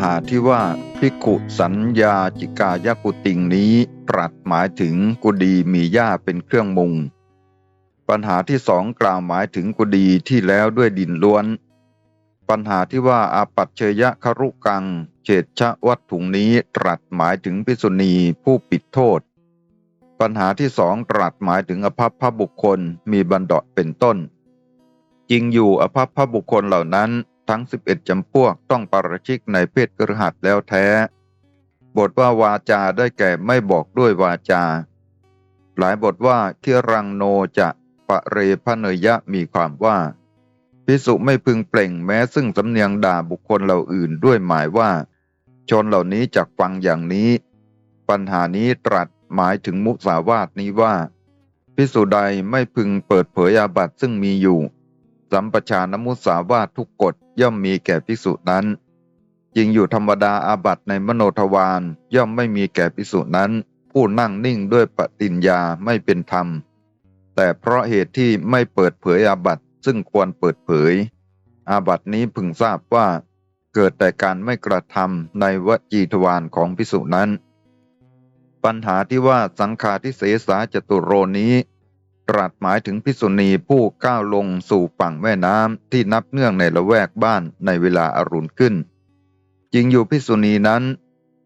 ปัญหาที่ว่าภิกขุสัญญาจิกายกุติงนี้ตรัสหมายถึงกุดีมีหญ้าเป็นเครื่องมุง ปัญหาที่สองกล่าวหมายถึงกุดีที่แล้วด้วยดินล้วน ปัญหาที่ว่าอาปัจเชยครุกังเฉดชะวัตถุงนี้ตรัสหมายถึงภิกษุณีผู้ปิดโทษ ปัญหาที่สองตรัสหมายถึงอภัพพบุคคลมีบันดาเป็นต้น จริงอยู่อภัพพบุคคลเหล่านั้น ทั้ง 11 จำพวกต้องปราชิกในเพศกระหัสแล้วแท้ บทว่าวาจาได้แก่ไม่บอกด้วยวาจา หลายบทว่าคิรังโนจะปะเรพเนยะมีความว่า พิสุไม่พึงเปล่งแม้ซึ่งสำเนียงด่าบุคคลเหล่าอื่นด้วยหมายว่า ชนเหล่านี้จักฟังอย่างนี้ ปัญหานี้ตรัสหมายถึงมุสาวาทนี้ว่า พิสุใดไม่พึงเปิดเผยอาบัตซึ่งมีอยู่ สัมปชานมุสาวาททุกกฎย่อมมีแก่ภิกษุนั้นจริงอยู่ธรรมดาอาบัตในมโนทวารย่อมไม่มีแก่ภิกษุนั้น ผู้นั่งนิ่งด้วยปฏิญญาไม่เป็นธรรม แต่เพราะเหตุที่ไม่เปิดเผยอาบัตซึ่งควรเปิดเผย อาบัตนี้พึงทราบว่า เกิดแต่การไม่กระทำในวจีทวารของภิกษุนั้น ปัญหาที่ว่าสังฆาทิเสสาจตุโรนี้ ตรัสหมายถึงภิษุณีผู้ก้าวลงสู่ฝั่งแม่น้ำที่นับเนื่องในละแวกบ้านในเวลาอารุณขึ้น จริงอยู่ภิษุณีนั้น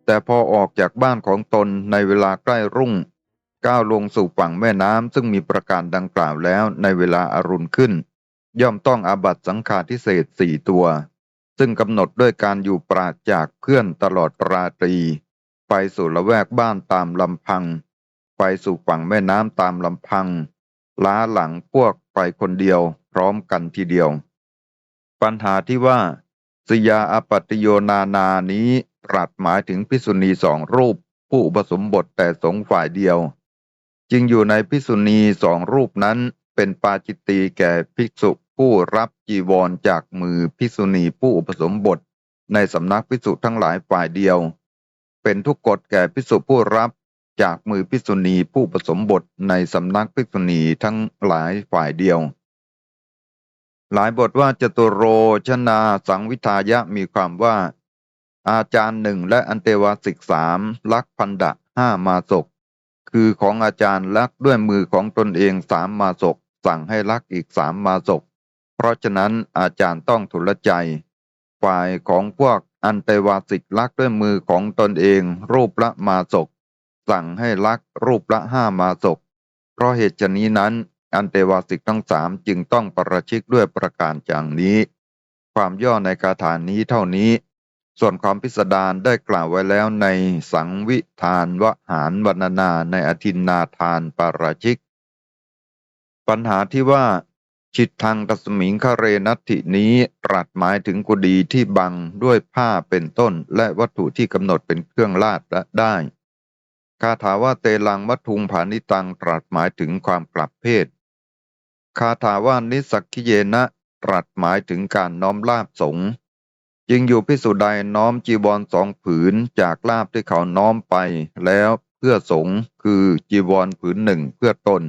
แต่พอออกจากบ้านของตนในเวลาใกล้รุ่ง ก้าวลงสู่ฝั่งแม่น้ำซึ่งมีประการดังกล่าวแล้วในเวลาอารุณขึ้น ย่อมต้องอาบัตสังฆาทิเศษสี่ตัว ซึ่งกำหนดด้วยการอยู่ปราศจากเพื่อนตลอดราตรี ไปสู่ละแวกบ้านตามลำพัง ไปสู่ฝั่งแม่น้ำตามลำพัง ล้าหลังพวกไปคนเดียวพร้อมกันทีเดียว ปัญหาที่ว่าสยาอปัตโยนานานี้ตรัสหมายถึงพิสุณีสองรูป ผู้อุปสมบทแต่สงฝ่ายเดียว จึงอยู่ในพิสุณีสองรูปนั้นเป็นปาจิตตีแก่ภิกษุผู้รับจีวรจากมือพิสุณีผู้อุปสมบท ในสำนักพิสุทั้งหลายฝ่ายเดียว เป็นทุกกฎแก่พิสุผู้รับ จากมือภิกษุณีผู้ผสมบทในสำนักภิกษุณีทั้งหลายฝ่ายเดียว หลายบทว่าจตุโรชนาสังวิทายะมีความว่า อาจารย์หนึ่งและอันเตวาสิกสามลักพันดะห้ามาศก คือของอาจารย์ลักด้วยมือของตนเองสามมาศก สั่งให้ลักอีกสามมาศก เพราะฉะนั้นอาจารย์ต้องทุลใจ ฝ่ายของพวกอันเตวาสิกลักด้วยมือของตนเองรูปละมาศก สั่งให้ลักรูปละห้ามาศก เพราะเหตุชนี้นั้น อันเตวาสิกทั้งสามจึงต้องประชิกด้วยประการอย่างนี้ ความย่อในคาถานี้เท่านี้ ส่วนความพิสดารได้กล่าวไว้แล้วในสังวิทานวหารวรรณนาในอธินนาทานปาราชิก ปัญหาที่ว่าชิดทางกสมิงคเรนัตถินี้ตรัสหมายถึงกุดีที่บังด้วยผ้าเป็นต้นและวัตถุที่กำหนดเป็นเครื่องลาดได้ คาถาว่าเตลังมัทุงผานิตังตรัสหมายถึงความกลับเพศ คาถาว่านิสักขิเยนะตรัสหมายถึงการน้อมลาบสงจึงอยู่พิสุใดน้อมจีวรสองผืนจากลาบที่เขาน้อมไปแล้วเพื่อสงคือจีวรผืนหนึ่งเพื่อตน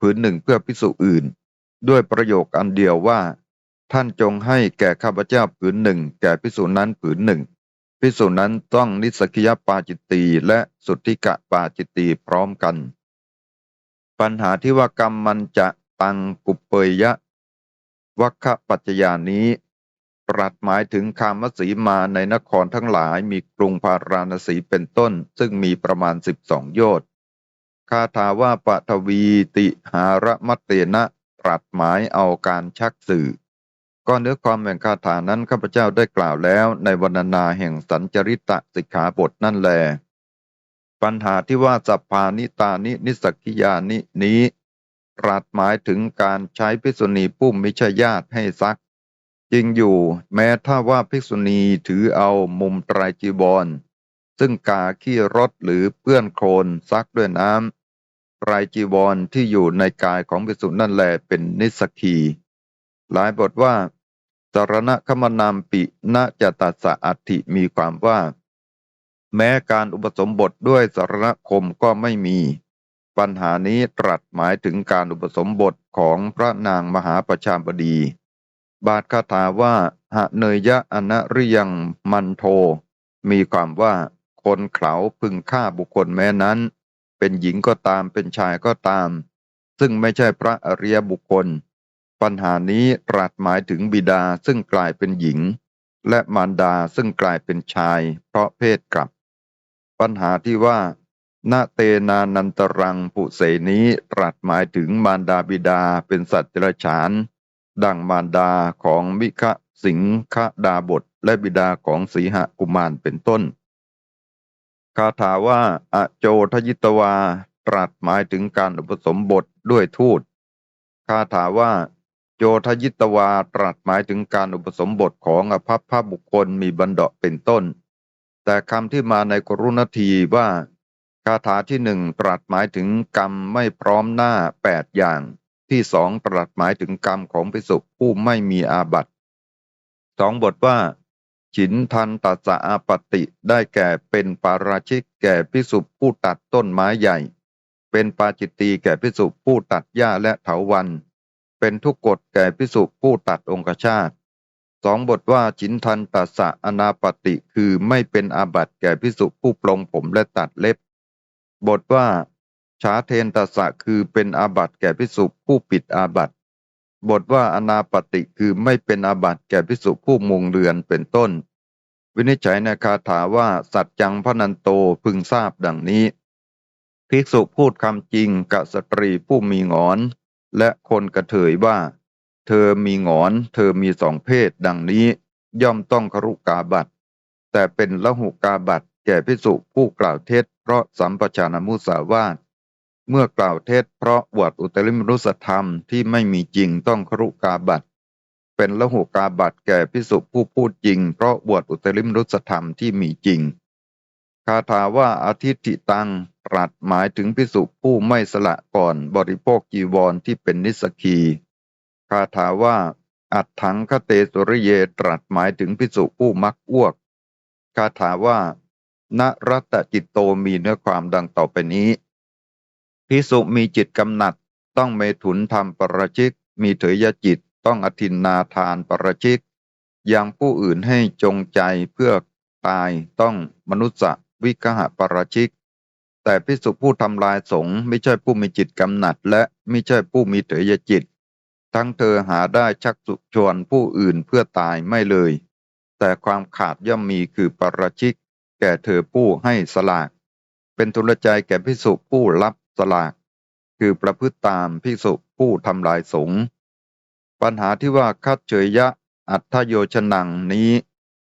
ผืนหนึ่งเพื่อพิสุอื่น ด้วยประโยคอันเดียวว่า ท่านจงให้แก่ข้าพเจ้าผืนหนึ่ง แก่พิสุนั้นผืนหนึ่ง พิสูจนั้นต้องนิสกิยปาจิตตีและสุทธิกะปาจิตตีพร้อมกัน ปัญหาที่ว่ากรรมมันจะตังกุปเปยยะวัคปัจจยานี้ ปรัสหมายถึงคามสีมาในนครทั้งหลายมีกรุงพาราณสีเป็นต้น ซึ่งมีประมาณสิบสองโยชน์คาถาว่าปทวีติหารมัตเตนะตรัสหมายเอาการชักสื่อ ก็เนื้อความแห่งคาถานั้นข้าพเจ้าได้กล่าวแล้วในวรรณนาแห่งสัญจริตะสิกขาบทนั่นแล ปัญหาที่ว่าสัพพานิตานินิสกิยานินี้รัสหมายถึงการใช้ภิกษุณีผู้มมิชญาตให้ซัก จริงอยู่แม้ถ้าว่าภิกษุณีถือเอามุมไตรจีบอลซึ่งกาขี้รถหรือเปื้อนโคลนซักด้วยน้ำไตรจีวรที่อยู่ในกายของภิกษุนั่นแลเป็นนิสกีหลายบทว่า สารณคมนามปิณจตัสสะอัติมีความว่า แม้การอุปสมบทด้วยสารณคมก็ไม่มี ปัญหานี้ตรัสหมายถึงการอุปสมบทของพระนางมหาประชามบดี บาทคาถาว่าหะเนยยะอนะริยังมันโท มีความว่าคนเขาพึงฆ่าบุคคลแม้นั้น เป็นหญิงก็ตามเป็นชายก็ตาม ซึ่งไม่ใช่พระอริยบุคคล ปัญหานี้ตรัสหมายถึงบิดาซึ่งกลายเป็นหญิง และมารดาซึ่งกลายเป็นชาย เพราะเพศกลับ ปัญหาที่ว่านาเตนานันตรังปุเสนี้ตรัสหมายถึงมารดาบิดาเป็นสัตว์เดรัจฉาน ดังมารดาของมิคะสิงคดาบทและบิดาของสีหกุมารเป็นต้น คาถาว่าอโจทยิตวา ตรัสหมายถึงการอุปสมบทด้วยทูต คาถาว่า โจทยิตวาตรัสหมายถึงการอุปสมบทของอภัพพบุคคลมีบันเดาะเป็นต้น แต่คำที่มาในกรุณทีว่าคาถาที่หนึ่งตรัสหมายถึงกรรมไม่พร้อมหน้าแปดอย่าง ที่สองตรัสหมายถึงกรรมของภิกษุผู้ไม่มีอาบัติสองบทว่า ฉินทันตัสะอาปติได้แก่เป็นปาราชิกแก่พิสุผู้ตัดต้นไม้ใหญ่ เป็นปาจิตตีแก่พิสุผู้ตัดหญ้าและเถาวัน เป็นทุกกฎแก่พิสุผู้ตัดองคชาตสองบทว่าฉินทันตัสสะอนาปติคือไม่เป็นอาบัติแก่พิสุผู้ปลงผมและตัดเล็บ บทว่าชาเทนตัสสะคือเป็นอาบัติแก่พิสุผู้ปิดอาบัติ บทว่าอนาปติคือไม่เป็นอาบัติแก่พิสุผู้มุงเรือนเป็นต้น วินิจฉัยในคาถาว่าสัจจังพนันโตพึงทราบดังนี้ ภิกษุพูดคำจริงกับสตรีผู้มีงอน และคนกระเถยว่า เธอมีงอน เธอมีสองเพศ ดังนี้ย่อมต้องครุกาบัตแต่เป็นละหุกาบัตแก่ภิกษุผู้กล่าวเท็จ เพราะสัมปชานมุสาวาทเมื่อกล่าวเท็จ เพราะบวดอุตริมนุสธรรมที่ไม่มีจริงต้องครุกาบัตเป็นละหุกาบัตแก่ภิกษุผู้พูดจริง เพราะบวดอุตริมนุสธรรมที่มีจริง คาถาว่าอาทิตติตังตรัสหมายถึงภิกษุผู้ไม่สละก่อนบริโภคจีวรที่เป็นนิสกีคาถาว่า อัดถังคเตสุริเยตรัสหมายถึงภิกษุผู้มักอ้วก คาถาว่านรัตจิตโตมีเนื้อความดังต่อไปนี้ภิกษุมีจิตกำหนัด ต้องเมถุนทำปรชิก มีเถยจิตต้องอธินนาทานปรชิกยังผู้อื่นให้จงใจเพื่อตายต้องมนุษย์ วิกหะปราชิก แต่ภิกษุผู้ทำลายสงฆ์ไม่ใช่ผู้มีจิตกำหนัด และไม่ใช่ผู้มีเถยจิต ทั้งเธอหาได้ชักสุชวนผู้อื่นเพื่อตายไม่เลย แต่ความขาดย่อมมีคือปราชิก แก่เธอผู้ให้สลาก เป็นทุลใจแก่ภิกษุผู้รับสลาก คือประพฤติตามภิกษุผู้ทำลายสงฆ์ปัญหาที่ว่าคัดเฉยยะอัตถโยชนังนี้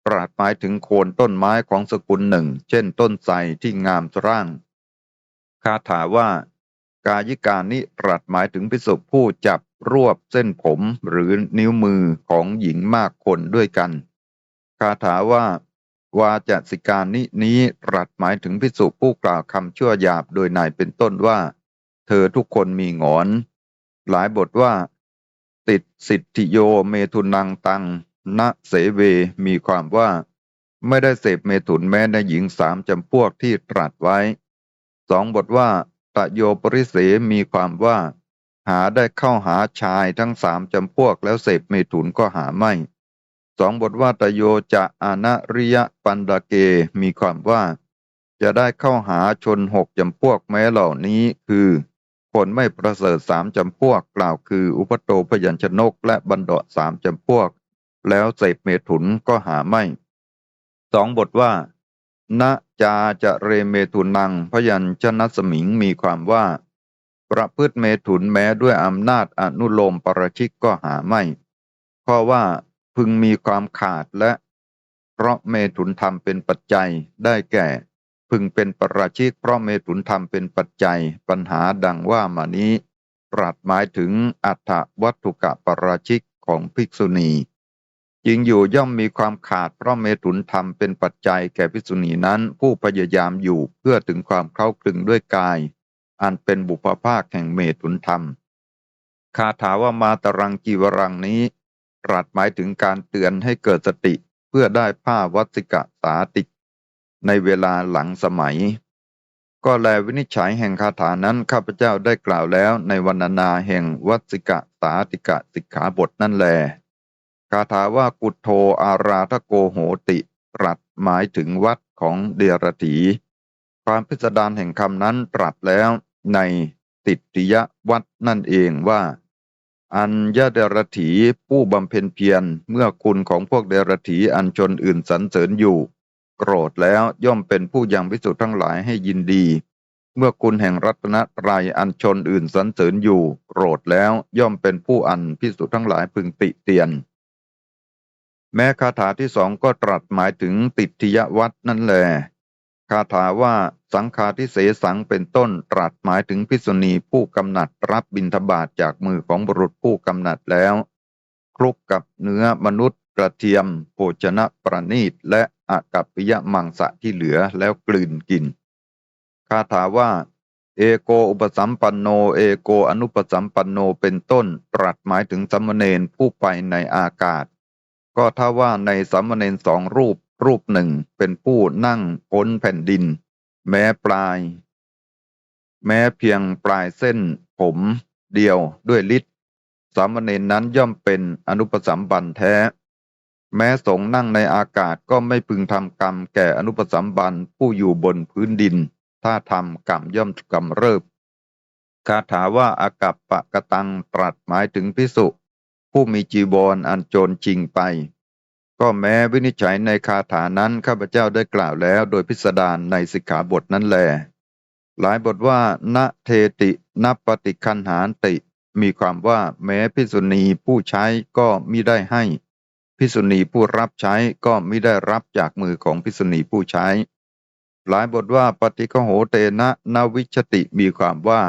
ปราดหมายถึงโคนต้นไม้ของสกุลหนึ่ง เช่นต้นไทรที่งามร่าง คาถาว่า กายิการนี้ปราดหมายถึงภิกษุผู้จับรวบเส้นผมหรือนิ้วมือของหญิงมากคนด้วยกัน คาถาว่า วาจสิกานี้นี้ตรัสหมายถึงภิกษุผู้กล่าวคำชั่วหยาบโดยนายเป็นต้นว่า เธอทุกคนมีงอน หลายบทว่า ติดสิทธิโยเมทุนังตัง ณเสเวมีความว่า ไม่ได้เสพเมถุนแม้ในหญิงสามจำพวกที่ตรัสไว้สองบทว่าตะโยปริเสมีความว่า หาได้เข้าหาชายทั้งสามจำพวกแล้วเสพเมถุนก็หาไม่สองบทว่าตโยจะอานาริยปันดาเกมีความว่า จะได้เข้าหาชนหกจำพวกแม้เหล่านี้คือ คนไม่ประเสริฐสามจำพวกกล่าวคืออุปโตพยัญชนกและบันดาสามจำพวก แล้วเสพเมถุนก็หาไม่สองบทว่าณจาจะเรเมถุนังพยัญชนะสมิงมีความว่า ประพฤติเมถุนแม้ด้วยอำนาจอนุโลมปรชิกก็หาไม่ ข้อว่าพึงมีความขาดและ เพราะเมถุนธรรมเป็นปัจจัยได้แก่ พึงเป็นปรชิกเพราะเมถุนธรรมเป็นปัจจัย ปัญหาดังว่ามานี้ ปรัสหมายถึงอัฏฐวัตถุกะปรชิกของภิกษุณี จริงอยู่ย่อมมีความขาดเพราะเมถุนธรรมเป็นปัจจัยแก่ภิกษุณีนั้นผู้พยายามอยู่เพื่อถึงความเข้าคลึงด้วยกาย อันเป็นบุพภาคแห่งเมถุนธรรม คาถาว่ามาตรังกีวรังนี้ตรัสหมายถึงการเตือนให้เกิดสติเพื่อได้ผ้าวัสิกะสาติก ในเวลาหลังสมัย ก็แลวินิจฉัยแห่งคาถานั้นข้าพเจ้าได้กล่าวแล้วในวรรณนาแห่งวัสิกะสาติกะสิกขาบทนั่นแล คาถาว่ากุโธอาราทโกโหติตรัสหมายถึงวัดของเดียรถีความพิสดารแห่งคำนั้นตรัสแล้วในติติยวัดนั่นเองว่า อัญญเดรถีผู้บำเพ็ญเพียรเมื่อคุณของพวกเดรถีอันชนอื่นสรรเสริญอยู่ โกรธแล้วย่อมเป็นผู้ยังพิสุทธ์ทั้งหลายให้ยินดี เมื่อคุณแห่งรัตนตรัยอันชนอื่นสรรเสริญอยู่ โกรธแล้วย่อมเป็นผู้อันพิสุทธ์ทั้งหลายพึงติเตียน แม้คาถาที่สองก็ตรัสหมายถึงติทยวัดนั่นแหละคาถาว่าสังฆาทิเสสังเป็นต้นตรัสหมายถึงพิษุณีผู้กำหนัดรับบิณฑบาตจากมือของบุรุษผู้กำหนัดแล้วคลุกกับเนื้อมนุษย์กระเทียม โภชนะประณีตและอากัปปิยมังสะที่เหลือแล้วกลืนกิน คาถาว่า เอโกอุปสัมปันโนเอโกอนุปสัมปันโนเป็นต้นตรัสหมายถึงสามเณรผู้ไปในอากาศ ก็ถ้าว่าในสามเณรสองรูปรูปหนึ่งเป็นผู้นั่งพ้นแผ่นดิน แม้ปลาย แม้เพียงปลายเส้นผมเดียวด้วยฤทธิ์สามเณรนั้นย่อมเป็นอนุปสัมบันแท้ แม้สงนั่งในอากาศก็ไม่พึงทำกรรมแก่อนุปสัมบันผู้อยู่บนพื้นดิน ถ้าทำกรรมย่อมกำเริบคาถาว่าอากัปปะกะตังตรัสหมายถึงพิสุ ผู้มีจีวรออันโจรชิงไป ก็แม้วินิจฉัยในคาถานั้นข้าพเจ้าได้กล่าวแล้วโดยพิสดารในสิกขาบทนั้นแล หลายบทว่าณเทตินปฏิคันหานติ มีความว่าแม้พิสุณีผู้ใช้ก็มิได้ให้ พิสุณีผู้รับใช้ก็มิได้รับจากมือของพิสุณีผู้ใช้ หลายบทว่าปฏิกโหเตนะนวิชติมีความว่า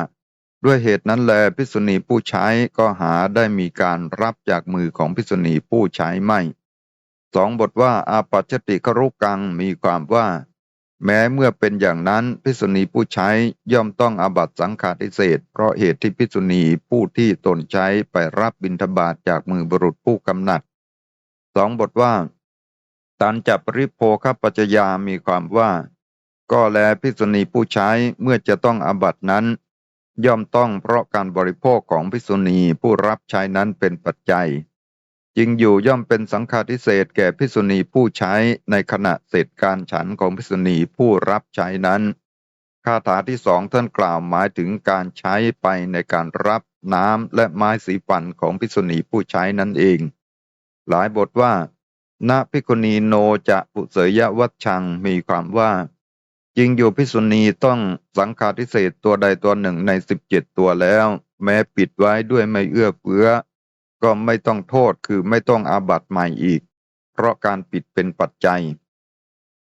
ด้วยเหตุนั้นแลพิสุณีผู้ใช้ก็หาได้มีการรับจากมือของพิสุณีผู้ใช้ไม่สองบทว่าอาปัจจติครุกังมีความว่า แม้เมื่อเป็นอย่างนั้นพิสุณีผู้ใช้ย่อมต้องอาบัตสังฆาทิเศษเพราะเหตุที่พิสุณีผู้ที่ตนใช้ไปรับบิณฑบาตจากมือบุรุษผู้กำหนัดสองบทว่าตันจับริโภคปัจจยามีความว่า ก็แลพิสุณีผู้ใช้เมื่อจะต้องอาบัตนั้น ย่อมต้องเพราะการบริโภคของพิสุณีผู้รับใช้นั้นเป็นปัจจัยจึงอยู่ย่อมเป็นสังฆาทิเศษแก่พิสุณีผู้ใช้ในขณะเสร็จการฉันของพิสุณีผู้รับใช้นั้นคาถาที่สองท่านกล่าวหมายถึงการใช้ไปในการรับน้ำและไม้สีฟันของพิสุณีผู้ใช้นั่นเอง หลายบทว่าณพิกุณีโนจะปุเสยวัชชังมีความว่า จริงอยู่พิสุณีต้องสังฆาทิเศษตัวใดตัวหนึ่งในสิบเจ็ดตัวแล้ว แม้ปิดไว้ด้วยไม่เอื้อเฟื้อ ก็ไม่ต้องโทษคือไม่ต้องอาบัตใหม่อีก เพราะการปิดเป็นปัจจัย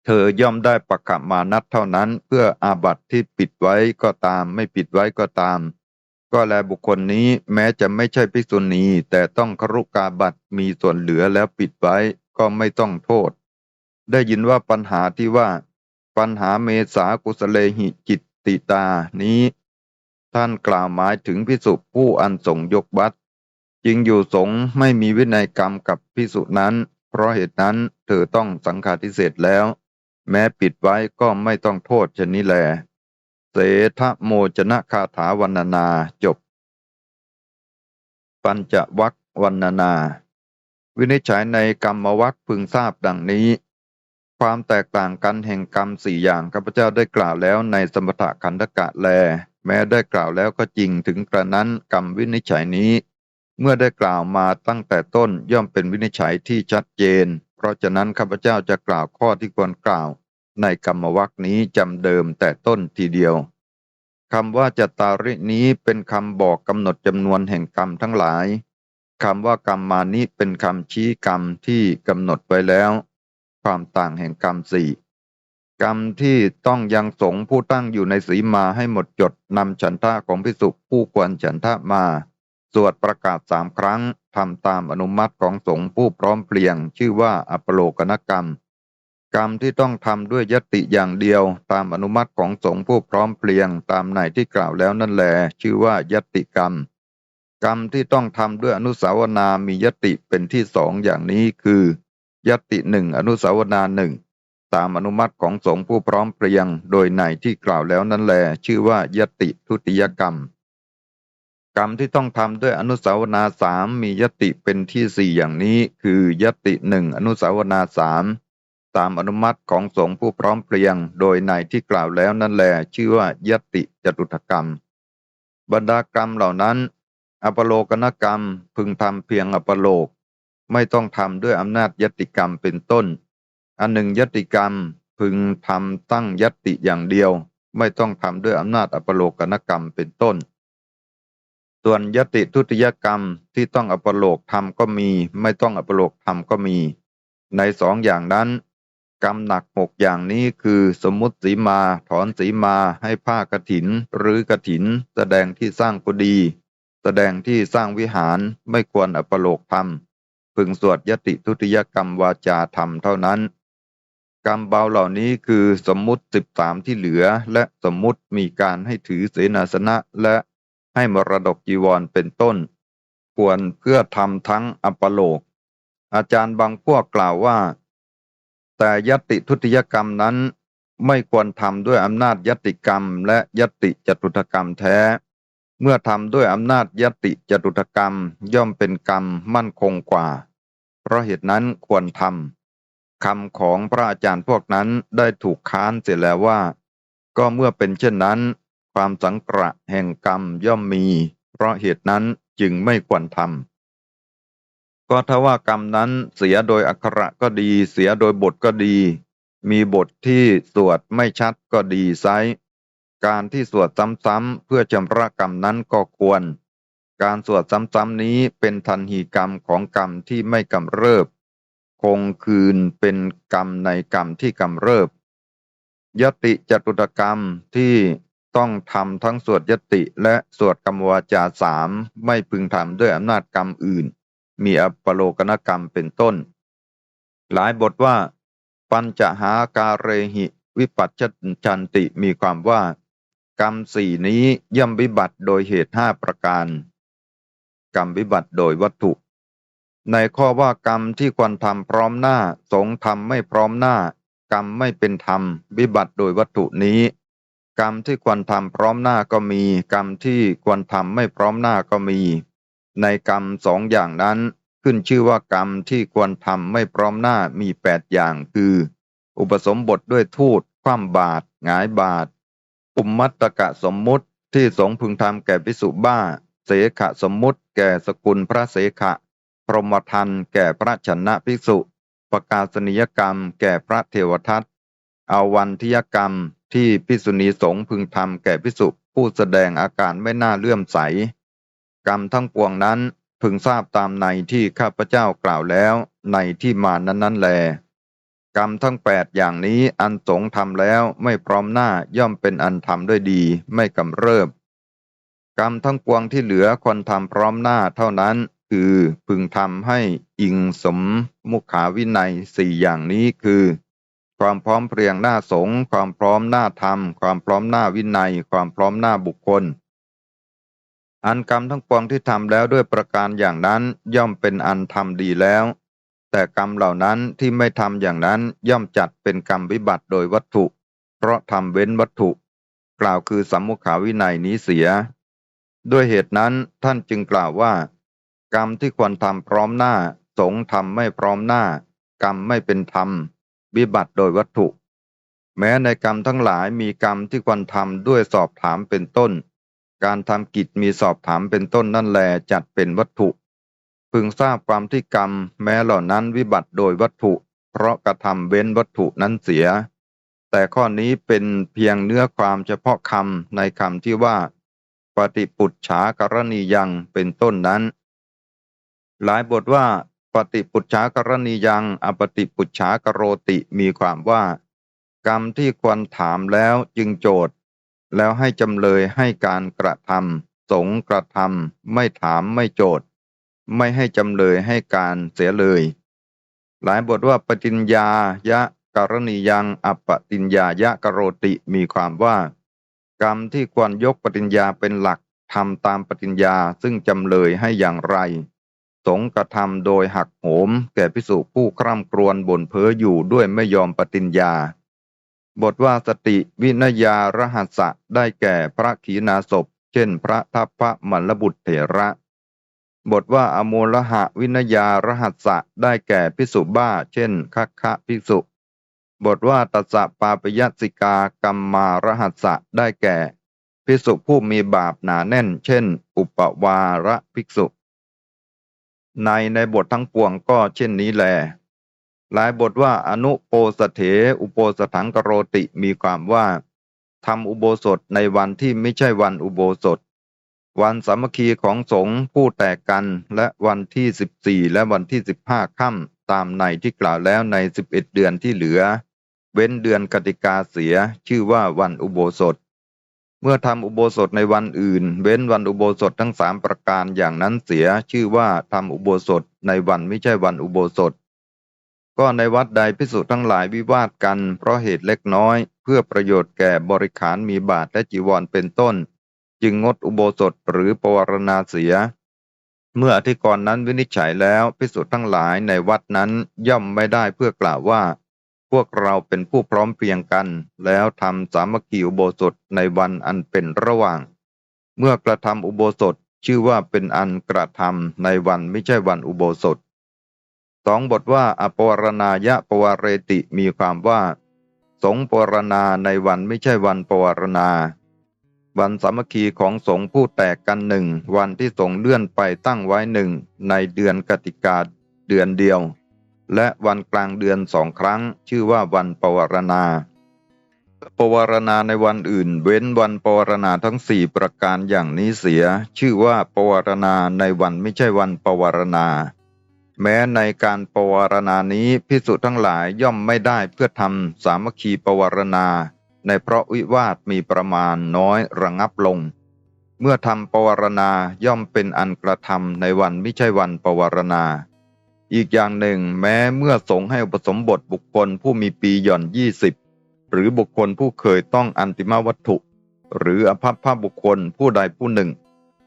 เธอย่อมได้ประกามานัดเท่านั้น เพื่ออาบัตที่ปิดไว้ก็ตาม ไม่ปิดไว้ก็ตาม ก็แลบุคคลนี้แม้จะไม่ใช่ภิกษุณีแต่ต้องครุกาบัตมีส่วนเหลือแล้วปิดไว้ก็ไม่ต้องโทษ ได้ยินว่าปัญหาที่ว่า ปัญหาเมษากุสเลหิจิตติตานี้ ท่านกล่าวหมายถึงพิสุผู้อันสงยกบัตจริงอยู่สงไม่มีวินัยกรรมกับพิสุนั้น เพราะเหตุนั้นเธอต้องสังฆาทิเศษแล้ว แม้ปิดไว้ก็ไม่ต้องโทษชนิแล เสทโมจนะคาถาวันนาจบ ปัญจวัควันนา วินิจฉัยในกรรมวัคพึงทราบดังนี้ ความแตกต่างกันแห่งกรรมสี่อย่างข้าพเจ้าได้กล่าวแล้วในสมถะคันธกะแล แม้ได้กล่าวแล้วก็จริงถึงกระนั้นกรรมวินิจฉัยนี้ เมื่อได้กล่าวมาตั้งแต่ต้นย่อมเป็นวินิจฉัยที่ชัดเจน เพราะฉะนั้นข้าพเจ้าจะกล่าวข้อที่ควรกล่าว ในกรรมวักนี้จำเดิมแต่ต้นทีเดียวคำว่าจตารินี้เป็นคำบอกกำหนดจำนวนแห่งกรรมทั้งหลายคำว่ากรรมมานี้เป็นคำชี้กรรมที่กำหนดไว้แล้ว ความต่างแห่งกรรมสี่กรรมที่ต้องยังสงผู้ตั้งอยู่ในสีมาให้หมดจดนำฉันท่าของพิสุผู้ควรฉันท่ามา สวดประกาศสามครั้งทำตามอนุมัติของสงผู้พร้อมเพลียง ชื่อว่าอัปโลกนกรรม กรรมที่ต้องทำด้วยยติอย่างเดียว ตามอนุมัติของสงผู้พร้อมเพลียง ตามในที่กล่าวแล้วนั่นแหลชื่อว่ายติกรรม กรรมที่ต้องทำด้วยอนุสาวนามียติเป็นที่สองอย่างนี้คือ ยติหนึ่งอนุสาวนาหนึ่งตามอนุมัติของสงฆ์ผู้พร้อมเพรียง โดยในที่กล่าวแล้วนั่นแหลชื่อว่ายติทุติยกรรม กรรมที่ต้องทำด้วยอนุสาวนาสามมียติเป็นที่สี่อย่างนี้ คือยติหนึ่งอนุสาวนาสามตามอนุมัติของสงฆ์ผู้พร้อมเพรียง โดยในที่กล่าวแล้วนั่นแหละชื่อว่ายติจตุถกรรม บรรดากรรมเหล่านั้น อปโลกนกรรมพึงทำเพียงอปโลก ไม่ต้องทำด้วยอำนาจยติกรรมเป็นต้น อันหนึ่งยติกรรมพึงทำตั้งยติอย่างเดียว ไม่ต้องทำด้วยอำนาจอปโลกนกรรมเป็นต้น ส่วนยติทุติยกรรมที่ต้องอปโลกทำก็มี ไม่ต้องอปโลกทำก็มี ในสองอย่างนั้น กรรมหนักหกอย่างนี้คือสมมติสีมาถอนสีมาให้ผ้ากถิน หรือกถิน แสดงที่สร้างกุดี แสดงที่สร้างวิหารไม่ควรอปโลกทำ พึงสวดยติทุติยกรรมวาจาธรรมเท่านั้น กรรมเบาเหล่านี้คือสมมุติสิบสามที่เหลือ และสมมุติมีการให้ถือเสนาสนะและให้มรดกจีวรเป็นต้น ควรเพื่อทำทั้งอัปโลก อาจารย์บางพวกกล่าวว่า แต่ยติทุติยกรรมนั้นไม่ควรทำด้วยอำนาจยติกรรมและยติจตุถกรรมแท้ เมื่อทำด้วยอำนาจยติจตุถกรรมย่อมเป็นกรรมมั่นคงกว่า เพราะเหตุนั้นควรทำคำของพระอาจารย์พวกนั้นได้ถูกค้านเสียแล้วว่า ก็เมื่อเป็นเช่นนั้น ความสังกระแห่งกรรมย่อมมี เพราะเหตุนั้นจึงไม่ควรทำก็ถ้าว่ากรรมนั้นเสียโดยอักขระก็ดี เสียโดยบทก็ดี มีบทที่สวดไม่ชัดก็ดีไซร้ การที่สวดซ้ำๆเพื่อชำระกรรมนั้นก็ควร การสวดซ้ำๆนี้เป็นทันหีกรรมของกรรมที่ไม่กำเริบ คงคืนเป็นกรรมในกรรมที่กำเริบ ยติจตุตกรรมที่ต้องทำทั้งสวดยติและสวดกรรมวาจาสามไม่พึงทำด้วยอำนาจกรรมอื่น มีอปโลกนกรรมเป็นต้น หลายบทว่า ปัญจหาการเรหิ วิปัชชันติมีความว่า กรรมสี่นี้ย่อมวิบัติโดยเหตุห้าประการ กรรมวิบัติโดยวัตถุ ในข้อว่ากรรมที่ควรทำพร้อมหน้า สงทำไม่พร้อมหน้า กรรมไม่เป็นธรรม วิบัติโดยวัตถุนี้ กรรมที่ควรทำพร้อมหน้าก็มี กรรมที่ควรทำไม่พร้อมหน้าก็มี ในกรรมสองอย่างนั้น ขึ้นชื่อว่ากรรมที่ควรทำไม่พร้อมหน้ามีแปดอย่างคือ อุปสมบทด้วยทูตคว่ำบาตรหงายบาตร อุมมัตตกะสมมุติที่สงพึงทำแก่พิสุบ้า เสขะสมมุติแก่สกุลพระเสขะ พรหมทันแก่พระชนะภิกษุ ประกาศนียกรรมแก่พระเทวทัตเอาวันทิยกรรมที่พิสุณีสงพึงทำแก่พิสุผู้แสดงอาการไม่น่าเลื่อมใส กรรมทั้งปวงนั้นพึงทราบตามในที่ข้าพเจ้ากล่าวแล้วในที่มานั้นๆแล กรรมทั้งแปดอย่างนี้อันสงทำแล้วไม่พร้อมหน้าย่อมเป็นอันทำด้วยดีไม่กำเริบ กรรมทั้งปวงที่เหลือควรทำพร้อมหน้าเท่านั้น คือพึงทำให้อิงสมมุขาวินัยสี่อย่างนี้คือ ความพร้อมเพรียงหน้าสงความพร้อมหน้าธรรม ความพร้อมหน้าวินัย ความพร้อมหน้าบุคคล อันกรรมทั้งปวงที่ทำแล้วด้วยประการอย่างนั้นย่อมเป็นอันทำดีแล้ว แต่กรรมเหล่านั้นที่ไม่ทำอย่างนั้นย่อมจัดเป็นกรรมวิบัติโดยวัตถุ เพราะทำเว้นวัตถุ กล่าวคือสัมมุขาวินัยนี้เสีย ด้วยเหตุนั้นท่านจึงกล่าวว่า กรรมที่ควรทำพร้อมหน้า สงทำไม่พร้อมหน้า กรรมไม่เป็นธรรม วิบัติโดยวัตถุ แม้ในกรรมทั้งหลายมีกรรมที่ควรทำด้วยสอบถามเป็นต้น การทำกิจมีสอบถามเป็นต้นนั่นแลจัดเป็นวัตถุ พึงทราบความที่กรรมแม้เหล่านั้นวิบัติโดยวัตถุ เพราะกระทำเว้นวัตถุนั้นเสีย แต่ข้อนี้เป็นเพียงเนื้อความเฉพาะคำในคำที่ว่า ปฏิปุจฉากรณียังเป็นต้นนั้น หลายบทว่า ปฏิปุจฉากรณียัง อปฏิปุจฉากโรติมีความว่า กรรมที่ควรถามแล้วจึงโจทย์ แล้วให้จำเลยให้การกระทำสงกระทำไม่ถามไม่โจทย์ ไม่ให้จำเลยให้การเสียเลย หลายบทว่าปฏิญญายะกรณียังอปฏิญญายะกโรติมีความว่า กรรมที่ควรยกปฏิญญาเป็นหลักทำตามปฏิญญาซึ่งจำเลยให้อย่างไร สงกระทำโดยหักโหม แก่พิสุผู้คร่ำครวญบ่นเพ้ออยู่ด้วยไม่ยอมปฏิญญา บทว่าสติวินยารหัสสะได้แก่พระขีณาสพ เช่น พระทัพพระมัลลบุตรเถระ บทว่าอโมลหะวินยารหัสสะได้แก่พิสุบ้า เช่น คัคคะภิกษุ บทว่าตัสสะปาปยสิกากรรมมารหัสสะได้แก่ภิกษุผู้มีบาปหนาแน่น เช่น อุปวาระภิกษุ ในในบททั้งปวงก็เช่นนี้แล หลายบทว่าอนุโปสเถ อุโปสถังกโรติมีความว่าทำอุโบสถในวันที่ไม่ใช่วันอุโบสถ วันสามัคคีของสงฆ์ผู้แตกกันและวันที่ 14 และวันที่ 15ค่ำตามในที่กล่าวแล้วใน 11 เดือนที่เหลือ เว้นเดือนกติกาเสียชื่อว่าวันอุโบสถ เมื่อทำอุโบสถในวันอื่น เว้นวันอุโบสถทั้งสามประการอย่างนั้นเสียชื่อว่าทำอุโบสถในวันไม่ใช่วันอุโบสถ ก็ในวัดใดพิสุทั้งหลายวิวาทกันเพราะเหตุเล็กน้อย เพื่อประโยชน์แก่บริขารมีบาทและจีวรเป็นต้น จึงงดอุโบสถหรือปวารณาเสีย เมื่ออธิกรณ์นั้นวินิจฉัยแล้วพิสุทั้งหลายในวัดนั้นย่อมไม่ได้เพื่อกล่าวว่า พวกเราเป็นผู้พร้อมเพรียงกัน แล้วทำสามัคคีอุโบสถในวันอันเป็นระหว่าง เมื่อกระทำอุโบสถชื่อว่าเป็นอันกระทำในวันไม่ใช่วันอุโบสถสองบทว่าอปวารณายะปวารเรติมีความว่า สงปวารณาในวันไม่ใช่วันปวารณา วันสามัคคีของสงฆ์ผู้แตกกันหนึ่งวันที่สงฆ์เลื่อนไปตั้งไว้หนึ่งในเดือนกติกาเดือนเดียว และวันกลางเดือนสองครั้ง ชื่อว่าวันปวารณาปวารณาในวันอื่น เว้นวันปวารณาทั้งสี่ประการอย่างนี้เสีย ชื่อว่าปวารณาในวันไม่ใช่วันปวารณา แม้ในการปวารณานี้พิสุทั้งหลายย่อมไม่ได้เพื่อทำสามัคคีปวารณา ในเพราะวิวาทมีประมาณน้อยระงับลง เมื่อทำปวารณาย่อมเป็นอันกระทำในวันไม่ใช่วันปวารณา อีกอย่างหนึ่งแม้เมื่อสงให้อุปสมบทบุคคลผู้มีปีหย่อนยี่สิบหรือบุคคลผู้เคยต้องอันติมาวัตถุ หรืออภัพภาบุคคลผู้ใดผู้หนึ่ง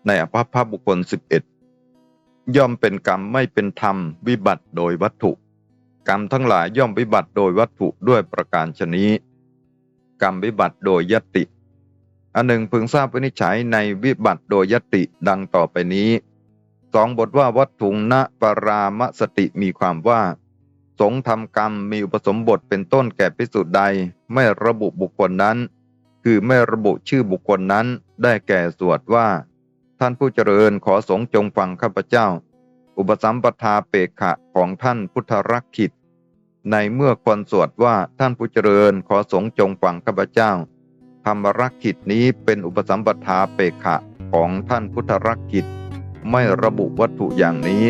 ในอภัพภาบุคคลสิบเอ็ดย่อมเป็นกรรมไม่เป็นธรรมวิบัติโดยวัตถุ กรรมทั้งหลายย่อมวิบัติโดยวัตถุด้วยประการชนี้ กรรมวิบัติโดยยติ อันหนึ่งพึงทราบวินิจฉัยในวิบัติโดยยติดังต่อไปนี้สองบทว่าวัตถุณปรามสติมีความว่า สงฆ์ทำกรรมมีอุปสมบทเป็นต้นแก่พิสุจน์ใด ไม่ระบุบุคคลนั้น คือไม่ระบุชื่อบุคคลนั้นได้แก่สวดว่า ท่านผู้เจริญขอสงฆ์จงฟังข้าพเจ้า อุปสัมปทาเปกขะของท่านพุทธรักขิต ในเมื่อคนสวดว่าท่านผู้เจริญขอสงจงฟังข้าพเจ้า ธรรมรักขิตนี้เป็นอุปสัมปทาเปขะของท่านพุทธรักขิตไม่ระบุวัตถุอย่างนี้